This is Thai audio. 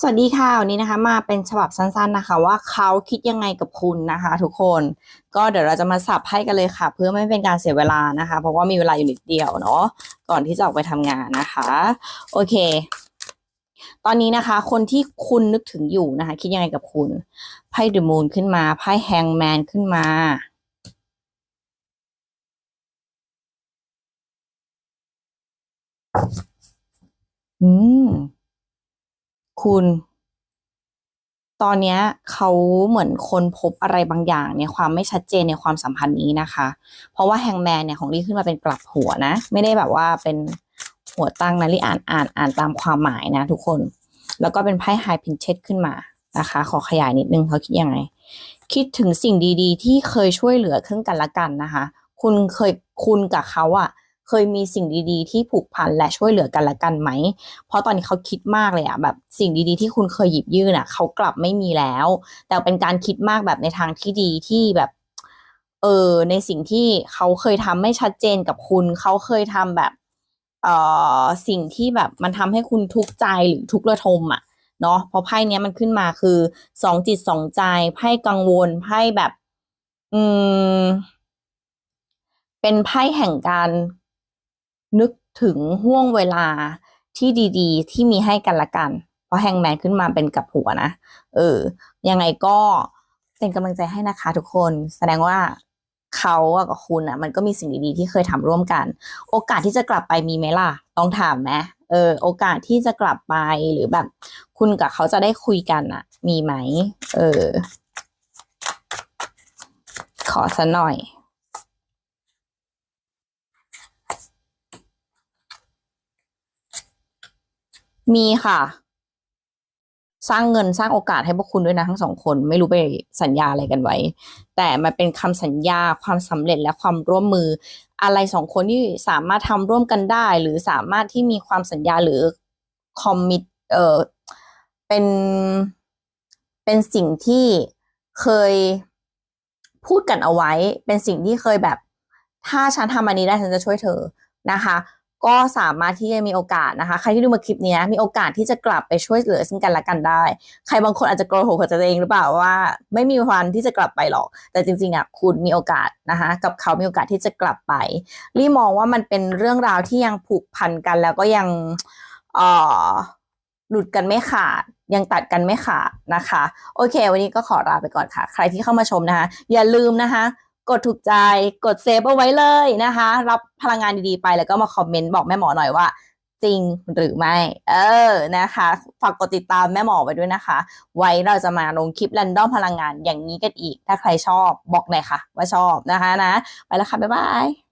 สวัสดีค่ะวันนี้นะคะ มาเป็นฉบับสั้นๆนะคะ ว่าเขาคิดยังไงกับคุณนะคะ ทุกคน ก็เดี๋ยวเราจะมาสับให้กันเลยค่ะ เพื่อไม่เป็นการเสียเวลานะคะ เพราะว่ามีเวลาอยู่นิดเดียวเนาะก่อนที่จะออกไปทำงานนะคะ โอเค ตอนนี้นะคะ คนที่คุณนึกถึงอยู่นะคะ คิดยังไงกับคุณไพ่เดอะมูนขึ้นมาไพ่แฮงแมนขึ้นมาอืม คุณ ตอนเนี้ยเขาเหมือนคนพบอะไรบางอย่างเนี่ยความไม่ชัดเจนในความสัมพันธ์นี้นะคะ เพราะว่าแฮงแมนเนี่ยของลี่ขึ้นมาเป็นกลับหัวนะ ไม่ได้แบบว่าเป็นหัวตั้งนะลี่อ่านอ่านอ่านตามความหมายนะ ทุกคน แล้วก็เป็นไพ่ไฮพินเชตขึ้นมานะคะ ขอขยายนิดนึงเขาคิดยังไง คิดถึงสิ่งดี ๆ ที่เคยช่วยเหลือครึ่งกันและกันนะคะ คุณเคยคุณกับเขาอะ เคยมีสิ่งดีๆ ที่ผูกพันและช่วยเหลือกันและกันไหม เพราะตอนนี้เขาคิดมากเลยอะแบบสิ่งดีๆ ที่คุณเคยหยิบยื่นอะเขากลับไม่มีแล้ว แต่เป็นการคิดมากแบบในทางที่ดีที่แบบเออในสิ่งที่เขาเคยทำไม่ชัดเจนกับคุณ เขาเคยทำแบบเออสิ่งที่แบบมันทำให้คุณทุกข์ใจหรือทุกข์ระทมอะเนาะเพราะไพ่เนี้ยมันขึ้นมาคือสองจิตสองใจไพ่กังวลไพ่แบบ อืม เป็นไพ่แห่งการ นึกถึงห่วงเวลาที่ดีๆ ที่มีให้กันละกัน เพราะแฮงแมนขึ้นมาเป็นกับหัวนะ เออ ยังไงก็เป็นกำลังใจให้นะคะทุกคน แสดงว่าเขากับคุณอะ มันก็มีสิ่งดีๆ ที่เคยทำร่วมกัน โอกาสที่จะกลับไปมีไหมล่ะ ต้องถามไหมเออ โอกาสที่จะกลับไปหรือแบบ คุณกับเขาจะได้คุยกันอะ มีไหม เออ ขอสักหน่อย มีค่ะ สร้างเงินสร้างโอกาสให้พวกคุณด้วยนะทั้งสองคน ไม่รู้ไปสัญญาอะไรกันไว้ แต่มันเป็นคำสัญญาความสำเร็จและความร่วมมือ อะไรสองคนที่สามารถทำร่วมกันได้ หรือสามารถที่มีความสัญญาหรือคอมมิตเออเป็นเป็นสิ่งที่เคยพูดกันเอาไว้ เป็นสิ่งที่เคยแบบ ถ้าฉันทำอันนี้ได้ฉันจะช่วยเธอนะคะ ก็สามารถที่จะมีโอกาสนะคะ ใครที่ดูมาคลิปนี้มีโอกาสที่จะกลับไปช่วยเหลือซึ่งกันและกันได้ ใครบางคนอาจจะโกรธกับตัวเองหรือเปล่าว่า ไม่มีวันที่จะกลับไปหรอก แต่จริงๆอะคุณมีโอกาสนะคะกับเขามีโอกาสที่จะกลับไปลี่มองว่ามันเป็นเรื่องราวที่ยังผูกพันกันแล้วก็ยังเอ่อหลุดกันไม่ขาดยังตัดกันไม่ขาดนะคะ โอเค วันนี้ก็ขอลาไปก่อนค่ะ ใครที่เข้ามาชมนะคะ อย่าลืมนะคะ กดถูกใจกดเซฟเอาไว้เลยนะคะ รับพลังงานดีๆไปแล้วก็มาคอมเมนต์บอกแม่หมอหน่อยว่า จริงหรือไม่ เออนะคะฝากกดติดตามแม่หมอไว้ด้วยนะคะ ไว้เราจะมาลงคลิปแรนดอมพลังงานอย่างนี้กันอีก ถ้าใครชอบบอกหน่อยค่ะ ว่าชอบนะคะนะ ไปแล้วค่ะ บ๊ายบาย